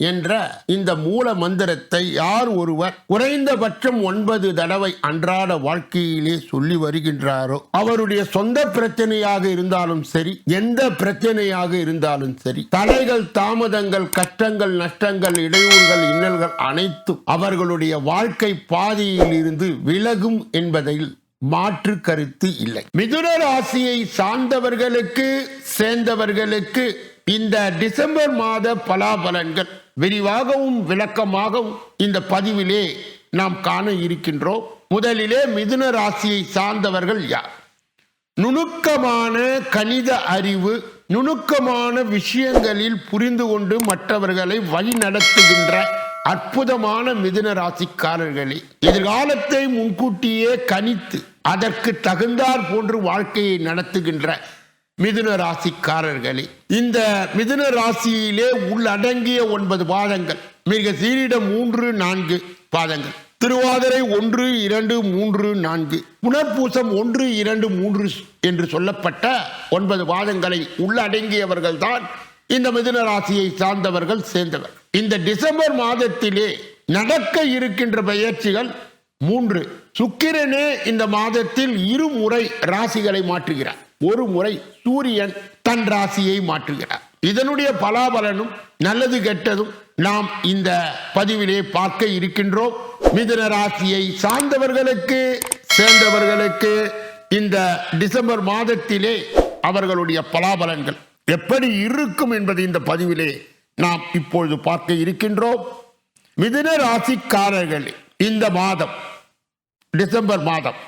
என்ற இந்த மூல மந்திரத்தை யார் ஒருவர் குறைந்தபட்சம் ஒன்பது தடவை அன்றாட வாழ்க்கையிலே சொல்லி வருகின்றாரோ அவருடைய சொந்த பிரச்சனையாக இருந்தாலும் சரி எந்த பிரச்சனையாக இருந்தாலும் சரி தடைகள் தாமதங்கள் கஷ்டங்கள் நஷ்டங்கள் இடையூறுகள் இன்னல்கள் அனைத்தும் அவர்களுடைய வாழ்க்கை பாதையில் இருந்து விலகும் என்பதில் மாற்று கருத்து இல்லை. மிதுன ராசியை சார்ந்தவர்களுக்கு சேர்ந்தவர்களுக்கு இந்த டிசம்பர் மாத பலாபலன்கள் விரிவாகவும் விளக்கமாகவும் இந்த பதிவிலே நாம் காண இருக்கின்றோம். முதலிலே மிதுன ராசியை சார்ந்தவர்கள் யார்? நுணுக்கமான கணித அறிவு நுணுக்கமான விஷயங்களில் புரிந்து கொண்டு மற்றவர்களை வழி நடத்துகின்ற அற்புதமான மிதுன ராசிக்காரர்களே எதிர்காலத்தை முன்கூட்டியே கணித்து அதற்கு தகுந்தாற் போன்று வாழ்க்கையை நடத்துகின்ற மிதுன ராசிக்காரர்களே இந்த மிதுன ராசியிலே உள்ளடங்கிய ஒன்பது பாதங்கள் மிக சீரிடம் மூன்று நான்கு பாதங்கள். திருவாதிரை ஒன்று இரண்டு மூன்று நான்கு. புனர்பூசம் ஒன்று இரண்டு மூன்று என்று சொல்லப்பட்ட ஒன்பது வாதங்களை உள்ளடங்கியவர்கள் தான் இந்த மிதுன ராசியை சார்ந்தவர்கள் சேர்ந்தவர். இந்த டிசம்பர் மாதத்திலே நடக்க இருக்கின்ற பயிற்சிகள் மூன்று. சுக்கிரனே இந்த மாதத்தில் இருமுறை ராசிகளை மாற்றுகிறார். ஒரு முறை சூரியன் தன் ராசியை மாற்றுகிறார். இதனுடைய பலாபலனும் நல்லது கெட்டதும் நாம் இந்த பதிவிலே பார்க்க இருக்கின்றோம். மிதுன ராசியை சார்ந்தவர்களுக்கு சேர்ந்தவர்களுக்கு இந்த டிசம்பர் மாதத்திலே அவர்களுடைய பலாபலன்கள் எப்படி இருக்கும் என்பது இந்த பதிவிலே நாம் இப்பொழுது பார்க்க இருக்கின்றோம். மிதுன ராசிக்காரர்கள் இந்த மாதம் டிசம்பர் மாதம்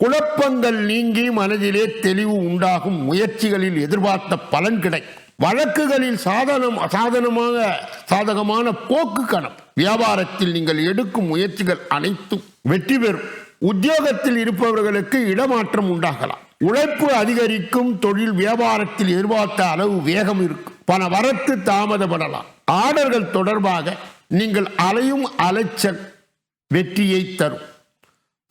குழப்பங்கள் நீங்கி மனதிலே தெளிவு உண்டாகும் முயற்சிகளில் எதிர்பார்த்த பலன் கிடைக்கும். வழக்குகளில் சாதனம் சாதனமாக சாதகமான போக்கு கணம். வியாபாரத்தில் நீங்கள் எடுக்கும் முயற்சிகள் அனைத்தும் வெற்றி பெறும். உத்தியோகத்தில் இருப்பவர்களுக்கு இடமாற்றம் உண்டாகலாம். உழைப்பு அதிகரிக்கும் தொழில் வியாபாரத்தில் எதிர்பார்த்த அளவு வேகம் இருக்கும். பண வரத்து தாமதப்படலாம். ஆர்டர்கள் தொடர்பாக நீங்கள் அலையும் அலைச்சல் வெற்றியை தரும்.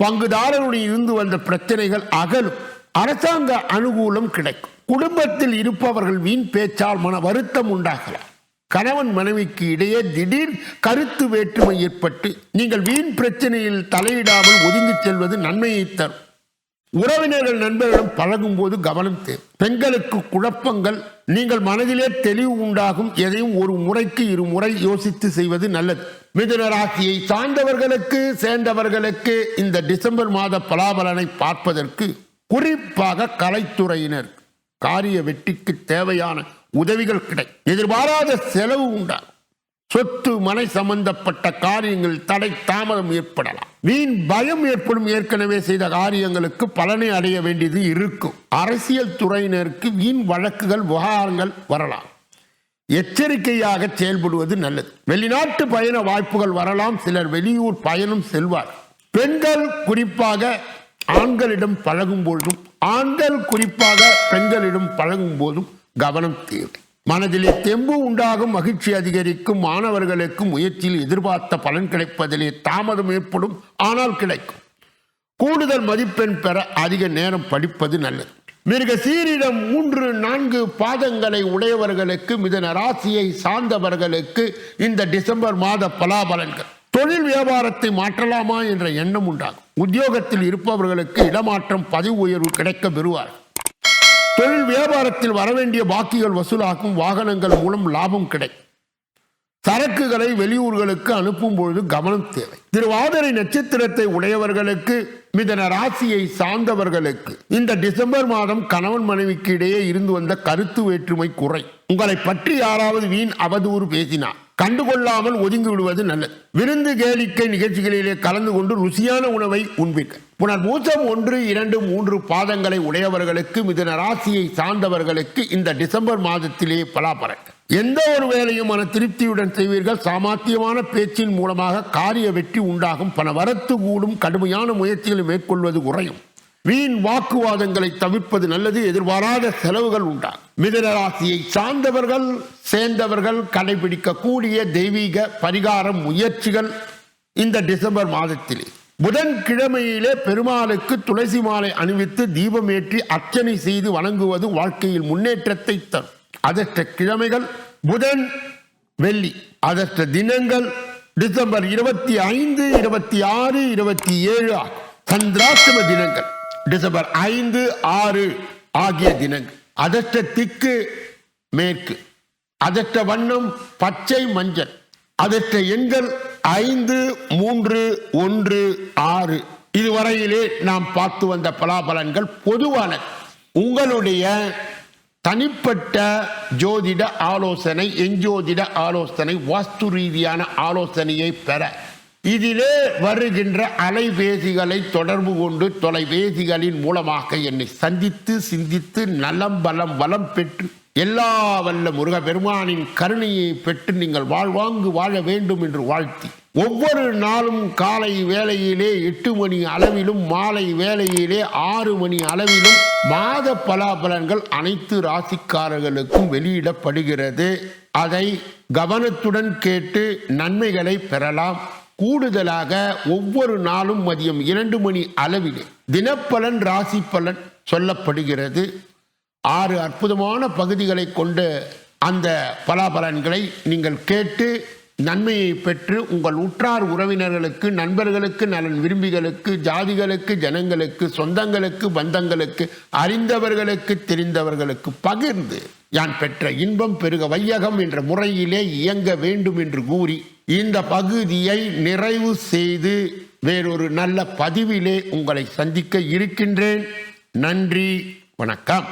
பங்குதாரருடன் இருந்து வந்த பிரச்சனைகள் அகலும். அரசாங்க அனுகூலம் கிடைக்கும். குடும்பத்தில் இருப்பவர்கள் வீண் பேச்சால் மன வருத்தம் உண்டாகலாம். கணவன் மனைவிக்கு இடையே திடீர் கருத்து வேற்றுமை ஏற்பட்டு நீங்கள் வீண் பிரச்சனையில் தலையிடாமல் ஒதுங்கி செல்வது நன்மையை தரும். உறவினர்கள் நண்பர்களிடம் பழகும் போது கவனம் தேவை. பெண்களுக்கு குழப்பங்கள் நீங்கள் மனதிலே தெளிவு உண்டாகும் எதையும் ஒரு முறைக்கு இரு முறை யோசித்து செய்வது நல்லது. மிதுன ராசியை சார்ந்தவர்களுக்கு சேர்ந்தவர்களுக்கு இந்த டிசம்பர் மாத பலாபலனை பார்ப்பதற்கு குறிப்பாக கலைத்துறையினர் காரிய வெற்றிக்கு தேவையான உதவிகள் கிடைக்கும் எதிர்பாராத செலவு உண்டாகும். சொத்து மனை சம்பந்தப்பட்ட காரியங்கள் தடை தாமதம் ஏற்படலாம். வீண் பயம் ஏற்படும். ஏற்கனவே செய்த காரியங்களுக்கு பலனை அடைய வேண்டியது இருக்கும். அரசியல் துறையினருக்கு வீண் வழக்குகள் விவகாரங்கள் வரலாம். எச்சரிக்கையாக செயல்படுவது நல்லது. வெளிநாட்டு பயண வாய்ப்புகள் வரலாம். சிலர் வெளியூர் பயணம் செல்வார். பெண்கள் குறிப்பாக ஆண்களிடம் பழகும் பொழுதும் ஆண்கள் குறிப்பாக பெண்களிடம் பழகும் போதும் கவனம் தேவை. மனதிலே தெம்பு உண்டாகும் மகிழ்ச்சி அதிகரிக்கும் மாணவர்களுக்கு முயற்சியில் எதிர்பார்த்த பலன் கிடைப்பதிலே தாமதம் ஏற்படும் ஆனால் கிடைக்கும். கூடுதல் மதிப்பெண் பெற அதிக நேரம் படிப்பது நல்லது. மிருக சீரிடம் மூன்று நான்கு பாதங்களை உடையவர்களுக்கு மிதன ராசியை சார்ந்தவர்களுக்கு இந்த டிசம்பர் மாத பலாபலன்கள். தொழில் வியாபாரத்தை மாற்றலாமா என்ற எண்ணம் உண்டாகும். உத்தியோகத்தில் இருப்பவர்களுக்கு இடமாற்றம் பதவி உயர்வு கிடைக்க பெறுவார்கள். தொழில் வியாபாரத்தில் வரவேண்டிய பாக்கிகள் வசூலாகும். வாகனங்கள் மூலம் லாபம் கிடைக்கும். சரக்குகளை வெளியூர்களுக்கு அனுப்பும் பொழுது கவனம் தேவை. திருவாதிரை நட்சத்திரத்தை உடையவர்களுக்கு மிதன ராசியை சார்ந்தவர்களுக்கு இந்த டிசம்பர் மாதம் கணவன் மனைவிக்கு இடையே இருந்து வந்த கருத்து வேற்றுமை குறை. உங்களை பற்றி யாராவது வீண் அவதூறு பேசினார். கண்டுகொள்ளாமல் ஒதுங்கி விடுவது நல்லது. விருந்து கேளிக்கை நிகழ்ச்சிகளிலே கலந்து கொண்டு ருசியான உணவை உண்பிக்க. புனர் மூச்சம் ஒன்று இரண்டு மூன்று பாதங்களை உடையவர்களுக்கு மிதன ராசியை சார்ந்தவர்களுக்கு இந்த டிசம்பர் மாதத்திலே பலாபலன் எந்த ஒரு வேலையும் மன திருப்தியுடன் செய்வீர்கள். சாமர்த்தியமான பேச்சின் மூலமாக காரிய வெற்றி உண்டாகும். பல வரத்து கூடும். கடுமையான முயற்சிகளை மேற்கொள்வது குறையும். வீண் வாக்குவாதங்களை தவிர்ப்பது நல்லது எதிர்பாராத செலவுகள் உண்டாகும். மிதனராசியை சார்ந்தவர்கள் சேர்ந்தவர்கள் கடைபிடிக்கக்கூடிய தெய்வீக பரிகாரம் முயற்சிகள் இந்த டிசம்பர் மாதத்திலே. புதன் கிழமையிலே பெருமாளுக்கு துளசி மாலை அணிவித்து தீபமேற்றி அர்ச்சனை செய்து வணங்குவது வாழ்க்கையில் முன்னேற்றத்தை தரும். அதற்ற கிழமைகள் புதன் வெள்ளி. அதற்ற தினங்கள் டிசம்பர் இருபத்தி ஐந்து இருபத்தி ஆறு இருபத்தி ஏழு ஆகும். சந்திராஷ்டம தினங்கள். டிசம்பர் ஐந்து ஆறு ஆகிய தினங்கள். அதற்ற திக்கு மேற்கு. அதற்ற வண்ணம் பச்சை மஞ்சள். அதற்ற எண்கள் ஐந்து மூன்று ஒன்று ஆறு. இதுவரையிலே நாம் பார்த்து வந்த பலாபலன்கள் பொதுவான உங்களுடைய தனிப்பட்ட ஜோதிட ஆலோசனை எஞ்சோதிட ஆலோசனை வாஸ்து ரீதியான ஆலோசனையை பெற இதிலே வருகின்ற அலைபேசிகளை தொடர்பு கொண்டு தொலைபேசிகளின் மூலமாக என்னை சந்தித்து சிந்தித்து நலம் பலம் வளம் பெற்று எல்லா வல்ல முருக பெருமானின் கருணையை பெற்று நீங்கள் வாழ்வாங்கு வாழ வேண்டும் என்று வாழ்த்தி. ஒவ்வொரு நாளும் காலை வேளையிலே எட்டு மணி அளவிலும் மாலை வேளையிலே ஆறு மணி அளவிலும் மாத பலாபலன்கள் அனைத்து ராசிக்காரர்களுக்கும் வெளியிடப்படுகிறது. அதை கவனத்துடன் கேட்டு நன்மைகளை பெறலாம். கூடுதலாக ஒவ்வொரு நாளும் மதியம் இரண்டு மணி அளவிலே தினப்பலன் ராசி பலன் சொல்லப்படுகிறது. ஆறு அற்புதமான பகுதிகளை கொண்டு அந்த பலாபலன்களை நீங்கள் கேட்டு நன்மையை பெற்று உங்கள் உற்றார் உறவினர்களுக்கு நண்பர்களுக்கு நலன் விரும்பிகளுக்கு ஜாதிகளுக்கு ஜனங்களுக்கு சொந்தங்களுக்கு பந்தங்களுக்கு அறிந்தவர்களுக்கு தெரிந்தவர்களுக்கு பகிர்ந்து யான் பெற்ற இன்பம் பெருக வையகம் என்ற முறையிலே இயங்க வேண்டும் என்று கூறி இந்த பகுதியை நிறைவு செய்து வேறொரு நல்ல பதிவிலே உங்களை சந்திக்க இருக்கின்றேன். நன்றி வணக்கம்.